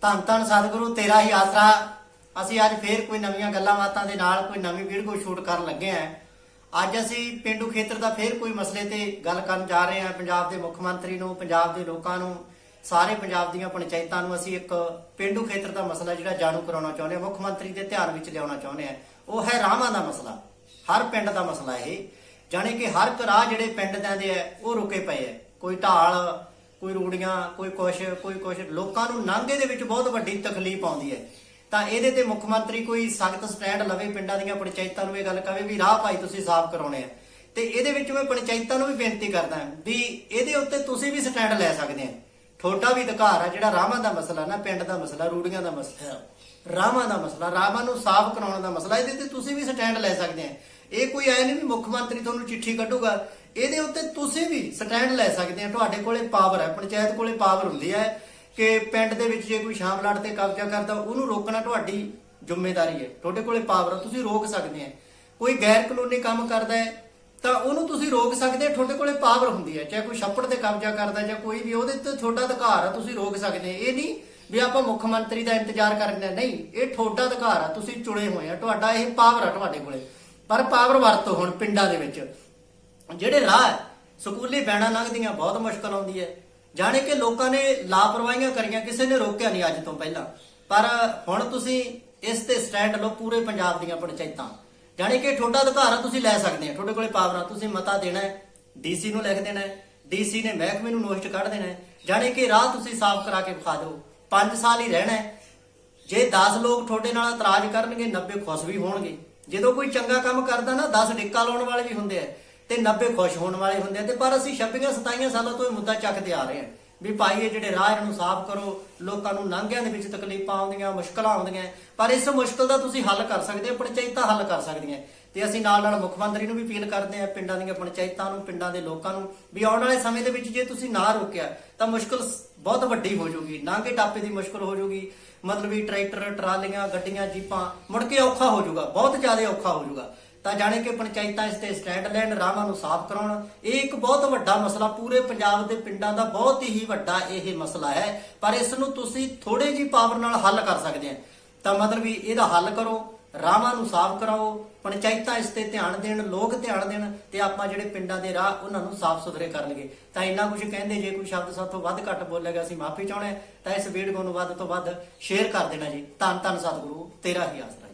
ਧੰਨ ਧੰਨ ਸਤਿਗੁਰੂ, ਤੇਰਾ ਹੀ ਆਸਰਾ। ਅਸੀਂ ਅੱਜ ਫੇਰ ਕੋਈ ਨਵੀਆਂ ਗੱਲਾਂ ਬਾਤਾਂ ਦੇ ਨਾਲ ਕੋਈ ਨਵੀਂ ਵੀਡੀਓ ਸ਼ੂਟ ਕਰਨ ਲੱਗੇ ਆਂ ਅੱਜ ਅਸੀਂ ਪਿੰਡੂ ਖੇਤਰ ਦਾ ਫੇਰ ਕੋਈ ਮਸਲੇ ਤੇ ਗੱਲ ਕਰਨ ਜਾ ਰਹੇ ਹਾਂ। ਪੰਜਾਬ ਦੇ ਮੁੱਖ ਮੰਤਰੀ ਨੂੰ, ਪੰਜਾਬ ਦੇ ਲੋਕਾਂ ਨੂੰ, ਸਾਰੇ ਪੰਜਾਬ ਦੀਆਂ ਪੰਚਾਇਤਾਂ ਨੂੰ ਅਸੀਂ ਇੱਕ ਪਿੰਡੂ ਖੇਤਰ ਦਾ ਮਸਲਾ ਜਿਹੜਾ ਜਾਣੂ ਕਰਾਉਣਾ ਚਾਹੁੰਦੇ ਹਾਂ। ਮੁੱਖ ਮੰਤਰੀ ਦੇ ਧਿਆਨ ਵਿੱਚ ਲਿਆਉਣਾ ਚਾਹੁੰਦੇ ਹਾਂ। ਉਹ ਹੈ ਰਾਹਾਂ ਦਾ ਮਸਲਾ। ਹਰ ਪਿੰਡ ਦਾ ਮਸਲਾ ਇਹ। ਜਾਣੀ ਕਿ ਹਰ ਇੱਕ ਰਾਹ ਜਿਹੜੇ ਪਿੰਡ ਦੇ ਆ, ਉਹ ਰੁਕੇ ਪਏ ਆ। ਕੋਈ ਢਾਲ ਕੋਈ ਰੂੜੀਆਂ, ਕੋਈ ਕੁਛ ਕੋਈ ਕੁਛ। ਲੋਕਾਂ ਨੂੰ ਨਾਂਗੇ ਦੇ ਵਿੱਚ ਬਹੁਤ ਵੱਡੀ ਤਕਲੀਫ ਆਉਂਦੀ ਹੈ। ਤਾਂ ਇਹਦੇ ਤੇ ਮੁੱਖ ਮੰਤਰੀ ਕੋਈ ਸਖਤ ਸਟੈਂਡ ਲਵੇ ਪਿੰਡਾਂ ਦੀਆਂ ਪੰਚਾਇਤਾਂ ਨੂੰ ਇਹ ਗੱਲ ਕਵੇ ਵੀ ਰਾਹ ਭਾਈ ਤੁਸੀਂ ਸਾਫ਼ ਕਰਾਉਣੇ ਆ। ਤੇ ਇਹਦੇ ਵਿੱਚ ਮੈਂ ਪੰਚਾਇਤਾਂ ਨੂੰ ਵੀ ਬੇਨਤੀ ਕਰਦਾ ਵੀ ਇਹਦੇ ਉੱਤੇ ਤੁਸੀਂ ਵੀ ਸਟੈਂਡ ਲੈ ਸਕਦੇ ਆ। ਤੁਹਾਡਾ ਵੀ ਅਧਿਕਾਰ ਆ, ਜਿਹੜਾ ਰਾਵਾਂ ਦਾ ਮਸਲਾ ਨਾ, ਪਿੰਡ ਦਾ ਮਸਲਾ, ਰੂੜੀਆਂ ਦਾ ਮਸਲਾ ਰਾਵਾਂ ਦਾ ਮਸਲਾ ਰਾਵਾਂ ਨੂੰ ਸਾਫ਼ ਕਰਾਉਣ ਦਾ ਮਸਲਾ, ਇਹਦੇ ਤੇ ਤੁਸੀਂ ਵੀ ਸਟੈਂਡ ਲੈ ਸਕਦੇ ਆ। ਇਹ ਕੋਈ ਐ ਨਹੀਂ ਵੀ ਮੁੱਖ ਮੰਤਰੀ ਤੁਹਾਨੂੰ ਚਿੱਠੀ ਕੱਢੂਗਾ ਇਹਦੇ ਉੱਤੇ ਤੁਸੀਂ ਵੀ ਸਟੈਂਡ ਲੈ ਸਕਦੇ ਆ। ਤੁਹਾਡੇ ਕੋਲੇ ਪਾਵਰ ਹੈ ਪੰਚਾਇਤ ਕੋਲੇ ਪਾਵਰ ਹੁੰਦੀ ਹੈ ਕਿ ਪਿੰਡ ਦੇ ਵਿੱਚ ਜੇ ਕੋਈ ਸ਼ਾਮ ਸ਼ਾਮਲਾਟ ਤੇ ਕਬਜ਼ਾ ਕਰਦਾ, ਉਹਨੂੰ ਰੋਕਣਾ ਤੁਹਾਡੀ ਜ਼ਿੰਮੇਵਾਰੀ ਹੈ। ਤੁਹਾਡੇ ਕੋਲੇ ਪਾਵਰ ਹੈ ਤੁਸੀਂ ਰੋਕ ਸਕਦੇ ਆ। ਕੋਈ ਗੈਰ ਕਾਨੂੰਨੀ ਕੰਮ ਕਰਦਾ ਹੈ, ਤਾਂ ਉਹਨੂੰ ਤੁਸੀਂ ਰੋਕ ਸਕਦੇ ਹੋ ਤੁਹਾਡੇ ਕੋਲੇ ਪਾਵਰ ਹੁੰਦੀ ਹੈ ਚਾਹੇ ਕੋਈ ਛੱਪੜ ਤੇ ਕਬਜ਼ਾ ਕਰਦਾ, ਜਾਂ ਕੋਈ ਵੀ, ਉਹਦੇ ਤੇ ਤੁਹਾਡਾ ਅਧਿਕਾਰ ਹੈ ਤੁਸੀਂ ਰੋਕ ਸਕਦੇ ਇਹ ਨਹੀਂ ਵੀ ਆਪਾਂ ਮੁੱਖ ਮੰਤਰੀ ਦਾ ਇੰਤਜ਼ਾਰ ਕਰਨਾ ਨਹੀਂ, ਇਹ ਤੁਹਾਡਾ ਅਧਿਕਾਰ ਆ, ਤੁਸੀਂ ਚੁਣੇ ਹੋਏ ਆ। ਤੁਹਾਡਾ ਇਹ ਪਾਵਰ ਆ ਤੁਹਾਡੇ ਕੋਲੇ। ਪਰ ਪਾਵਰ ਵਰਤੋ ਹੁਣ ਪਿੰਡਾਂ ਦੇ ਵਿੱਚ। ਜਿਹੜੇ ਰਾਹ ਹੈ, ਸਕੂਲੀ ਬੈਣਾ ਲੰਘਦੀਆਂ ਬਹੁਤ ਮੁਸ਼ਕਲ ਆਉਂਦੀ ਹੈ। ਜਾਣੇ ਕਿ ਲੋਕਾਂ ਨੇ ਲਾਪਰਵਾਹੀਆਂ ਕਰੀਆਂ ਕਿਸੇ ਨੇ ਰੋਕਿਆ ਨਹੀਂ ਅੱਜ ਤੋਂ ਪਹਿਲਾਂ। ਪਰ ਹੁਣ ਤੁਸੀਂ ਇਸ ਤੇ ਸਟੈਂਡ ਲਓ ਪੂਰੇ ਪੰਜਾਬ ਦੀਆਂ ਪੰਚਾਇਤਾਂ। ਜਾਣੇ ਕਿ ਤੁਹਾਡਾ ਅਧਿਕਾਰ ਆ ਤੁਸੀਂ ਲੈ ਸਕਦੇ ਆ। ਤੁਹਾਡੇ ਕੋਲੇ ਪਾਵਰ ਆ ਤੁਸੀਂ ਮਤਾ ਦੇਣਾ ਹੈ ਡੀਸੀ ਨੂੰ ਲਿਖ ਦੇਣਾ ਹੈ। ਡੀਸੀ ਨੇ ਮਹਿਕਮੇ ਨੂੰ ਨੋਟਿਸ ਕੱਢ ਦੇਣਾ ਹੈ। ਜਾਣੇ ਕਿ ਰਾਹ ਤੁਸੀਂ ਸਾਫ਼ ਕਰਾ ਕੇ ਵਿਖਾ ਦਿਓ। 5 ਸਾਲ ਹੀ ਰਹਿਣਾ ਹੈ। ਜੇ 10 ਲੋਕ ਤੁਹਾਡੇ ਨਾਲ ਇਤਰਾਜ਼ ਕਰਨਗੇ 90 ਖੁਸ਼ ਵੀ ਹੋਣਗੇ। ਜਦੋਂ ਕੋਈ ਚੰਗਾ ਕੰਮ ਕਰਦਾ ਨਾ 10 ਡਿੱਕਾ ਲਾਉਣ ਵਾਲੇ ਵੀ ਹੁੰਦੇ ਆ। ਤੇ 90 ਖੁਸ਼ ਹੋਣ ਵਾਲੇ ਹੁੰਦੇ ਆ ਤੇ ਪਰ ਅਸੀਂ 26 27 ਸਾਲਾਂ ਤੋਂ ਇਹ ਮੁੱਦਾ ਚੱਕਦੇ ਆ ਰਹੇ ਹਾਂ ਵੀ ਭਾਈ ਇਹ ਜਿਹੜੇ ਰਾਹ ਇਹਨਾਂ ਨੂੰ ਸਾਫ਼ ਕਰੋ, ਲੋਕਾਂ ਨੂੰ ਨਾਂਗਿਆਂ ਦੇ ਵਿੱਚ ਤਕਲੀਫਾਂ ਆਉਂਦੀਆਂ, ਮੁਸ਼ਕਲਾਂ ਆਉਂਦੀਆਂ, ਪਰ ਇਸ ਮੁਸ਼ਕਲ ਦਾ ਤੁਸੀਂ ਹੱਲ ਕਰ ਸਕਦੇ ਹੋ ਪੰਚਾਇਤਾਂ ਹੱਲ ਕਰ ਸਕਦੀਆਂ। ਤੇ ਅਸੀਂ ਨਾਲ ਨਾਲ ਮੁੱਖ ਮੰਤਰੀ ਨੂੰ ਵੀ ਅਪੀਲ ਕਰਦੇ ਆ, ਪਿੰਡਾਂ ਦੀਆਂ ਪੰਚਾਇਤਾਂ ਨੂੰ, ਪਿੰਡਾਂ ਦੇ ਲੋਕਾਂ ਨੂੰ, ਵੀ ਆਉਣ ਵਾਲੇ ਸਮੇਂ ਦੇ ਵਿੱਚ ਜੇ ਤੁਸੀਂ ਨਾ ਰੋਕਿਆ, ਤਾਂ ਮੁਸ਼ਕਲ ਬਹੁਤ ਵੱਡੀ ਹੋ ਜਾਊਗੀ, ਨਾਂਗੇ ਟਾਪੇ ਦੀ ਮੁਸ਼ਕਲ ਹੋ ਜਾਊਗੀ। ਮਤਲਬ ਵੀ ਟਰੈਕਟਰ, ਟਰਾਲੀਆਂ, ਗੱਡੀਆਂ, ਜੀਪਾਂ, ਮੁੜ ਕੇ ਔਖਾ ਹੋ ਜਾਊਗਾ, ਬਹੁਤ ਜ਼ਿਆਦਾ ਔਖਾ ਹੋ ਜਾਊਗਾ। ਤਾਂ ਜਾਣੇ ਕਿ ਪੰਚਾਇਤਾਂ ਇਸ ਤੇ ਸਟੈਂਡ ਲੈਣ ਰਾਹਾਂ ਨੂੰ ਸਾਫ਼ ਕਰਾਉਣ, ਇਹ ਇੱਕ ਬਹੁਤ ਵੱਡਾ ਮਸਲਾ ਪੂਰੇ ਪੰਜਾਬ ਦੇ ਪਿੰਡਾਂ ਦਾ ਬਹੁਤ ਹੀ ਵੱਡਾ ਇਹ ਮਸਲਾ ਹੈ। ਪਰ ਇਸ ਨੂੰ ਤੁਸੀਂ ਥੋੜੇ ਜੀ ਪਾਵਰ ਨਾਲ ਹੱਲ ਕਰ ਸਕਦੇ ਆ। ਤਾਂ ਮਤਲਬ ਵੀ ਇਹਦਾ ਹੱਲ ਕਰੋ ਰਾਹਾਂ ਨੂੰ ਸਾਫ਼ ਕਰਾਓ, ਪੰਚਾਇਤਾਂ ਇਸ ਤੇ ਧਿਆਨ ਦੇਣ, ਲੋਕ ਧਿਆਨ ਦੇਣ ਤੇ ਆਪਾਂ ਜਿਹੜੇ ਪਿੰਡਾਂ ਦੇ ਰਾਹ ਉਹਨਾਂ ਨੂੰ ਸਾਫ਼ ਸੁਥਰੇ ਕਰਨਗੇ। ਤਾਂ ਇੰਨਾ ਕੁਝ ਕਹਿੰਦੇ, ਜੇ ਕੋਈ ਸ਼ਬਦ ਸਾਥੋਂ ਵੱਧ ਘੱਟ ਬੋਲਿਆ ਗਿਆ, ਅਸੀਂ ਮਾਫੀ ਚਾਹੁੰਦੇ ਹਾਂ। ਤਾਂ ਇਸ ਵੀਡੀਓ ਨੂੰ ਵੱਧ ਤੋਂ ਵੱਧ ਸ਼ੇਅਰ ਕਰ ਦੇਣਾ ਜੀ। ਧੰਨ ਧੰਨ ਸਤਿਗੁਰੂ, ਤੇਰਾ ਹੀ ਆਸਰਾ।